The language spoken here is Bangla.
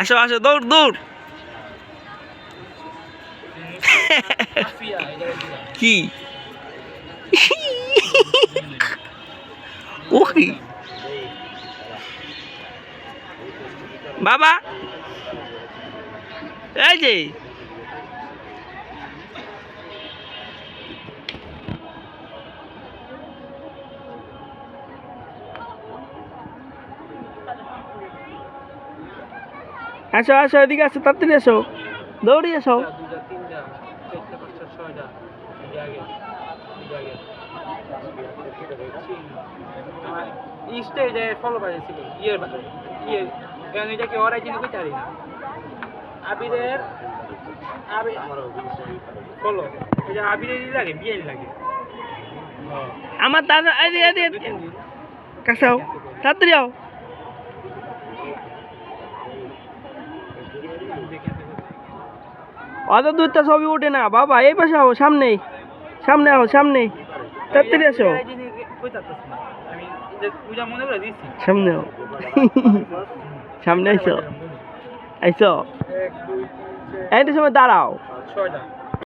আসো আসো দৌড় দৌড়। কি? ওকে বাবা। এই যে। আসো আসো এদিকে আসো তাড়াতাড়ি আসো। দৌড়ি ফলো ইয়ের ইয়ে কারণ এটাকে ওরাই না? আবিরের আবি ফলো এটা আবিরেরই লাগে আমার দাদা এদিকে এদিকে কাছে আও। তাড়াতাড়ি আও। অত দূরটা ছবি ওঠে না, বাবা, এই পাশে আহ সামনেই। সামনে আহ সামনে তাড়াতাড়ি আসো মনে সামনে সামনে আইসো। আইসো। এইটার সময় দাঁড়াও।